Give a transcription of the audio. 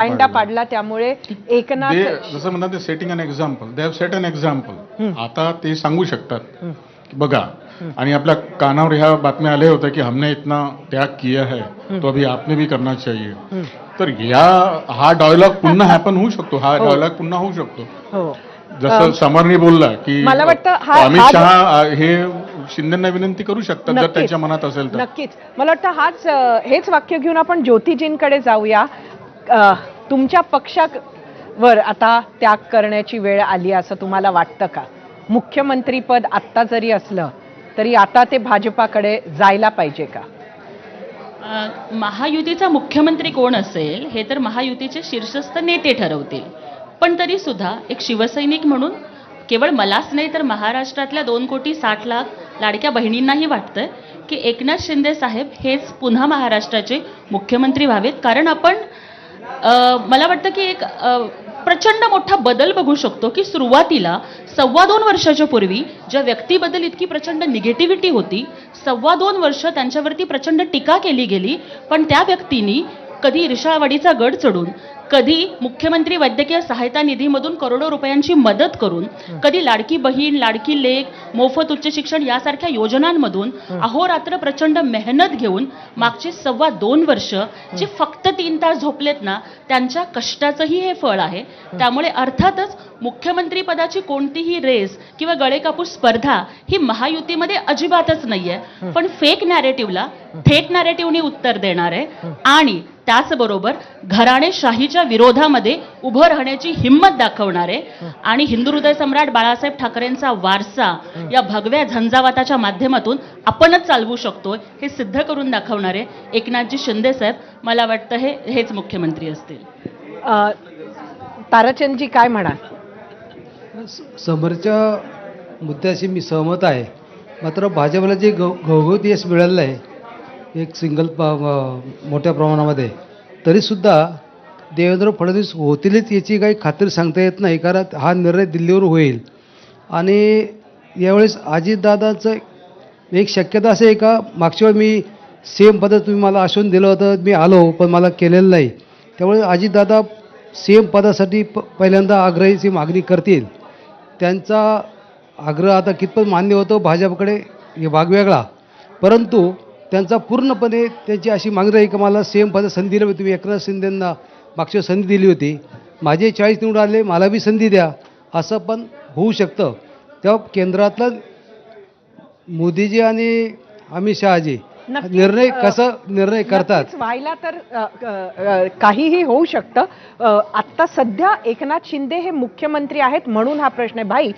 अंडा पाडला. त्यामुळे एकनाथ ते जसं म्हणतात ते setting an example they have set an example आता ते सांगू शकतात. की बघा आणि आपल्या कानावर ह्या बातम्या आल्या होत्या की हमने इतना त्याग किया है तो अभी आपने भी करना चाहिए. तर ह्या हा डायलॉग पुन्हा हॅपन होऊ शकतो. हा डायलॉग पुन्हा होऊ शकतो. हो. जसं समरनी बोलला की मला वाटतं हा- अमित हा- शहा हे शिंदेना विनंती करू शकतात जर नक्कीच. त्यांच्या मनात असेल तर. नक्कीच. मला वाटतं हाच अ, हेच वाक्य घेऊन आपण ज्योतिजींकडे जाऊया. अ, तुमच्या पक्षावर आता त्याग करण्याची वेळ आली असं तुम्हाला वाटतं का? मुख्यमंत्रीपद आत्ता जरी असलं तरी आता ते भाजपाकडे जायला पाहिजे का? महायुतीचा मुख्यमंत्री कोण असेल हे तर महायुतीचे शीर्षस्थ नेते ठरवतील. पण तरी सुद्धा एक शिवसैनिक म्हणून केवळ मलाच नाही तर महाराष्ट्रातल्या दोन कोटी साठ लाख लाडक्या बहिणींनाही वाटतंय की एकनाथ शिंदे साहेब हेच पुन्हा महाराष्ट्राचे मुख्यमंत्री व्हावेत. कारण आपण मला वाटतं की एक प्रचंड मोठा बदल बघू शकतो की सुरुवातीला सव्वा दोन वर्षाच्या पूर्वी ज्या व्यक्तीबद्दल इतकी प्रचंड निगेटिव्हिटी होती सव्वा दोन वर्ष त्यांच्यावरती प्रचंड टीका केली गेली पण त्या व्यक्तींनी कधी ईर्षावाडीचा गड चढून कधी मुख्यमंत्री वैद्यकीय सहायता निधीमधून करोडो रुपयांची मदत करून कधी लाडकी बहीण लाडकी लेख मोफत उच्च शिक्षण यासारख्या योजनांमधून अहोरात्र प्रचंड मेहनत घेऊन मागची सव्वा दोन वर्ष जे फक्त तीन तास झोपलेत ना त्यांच्या कष्टाचंही हे फळ आहे. त्यामुळे अर्थातच मुख्यमंत्री पदाची कोणतीही रेस किंवा गळे कापूस स्पर्धा ही महायुतीमध्ये अजिबातच नाहीये. पण फेक नॅरेटिव्हला थेट नॅरेटिव्हनी उत्तर देणार आहे. आणि त्याचबरोबर घराणेशाहीच्या विरोधामध्ये उभं राहण्याची हिंमत दाखवणारे आणि हिंदू हृदय सम्राट बाळासाहेब ठाकरेंचा वारसा या भगव्या झंझावाताच्या माध्यमातून आपणच चालवू शकतो हे सिद्ध करून दाखवणारे एकनाथजी शिंदे साहेब मला वाटतं हे हेच मुख्यमंत्री असतील. ताराचंदजी काय म्हणा समोरच्या मुद्द्याशी मी सहमत आहे. मात्र भाजपला जे घवघवीत यश मिळालेलं आहे एक सिंगल प मोठ्या प्रमाणामध्ये. तरीसुद्धा देवेंद्र फडणवीस होतीलच याची काही खात्री सांगता येत नाही कारण हा निर्णय दिल्लीवर होईल. आणि यावेळेस अजितदादाचं एक शक्यता असे आहे का मागच्या वेळी मी सेम पद तुम्ही मला आश्वासन दिलं होतं मी आलो पण मला केलेलं नाही. त्यामुळे अजितदादा सेम पदासाठी प पहिल्यांदा आग्रहीची मागणी करतील. त्यांचा आग्रह आता कितपत मान्य होतो भाजपकडे हे भाग वेगळा. परंतु त्यांचा पूर्णपणे त्यांची अशी मागणी आहे की मला सेम पद संधी दिली होती तुम्ही एकनाथ शिंदेंना मागच्या संधी दिली होती. माझे चाळीस निवडून आले मला बी संधी द्या. असं पण होऊ शकतं. तेव्हा केंद्रातला मोदीजी आणि अमित शहाजी निर्णय कसं निर्णय करतात? व्हायला तर काहीही होऊ शकतं. अ, आत्ता सध्या एकनाथ शिंदे हे मुख्यमंत्री आहेत म्हणून हा प्रश्न आहे. भाई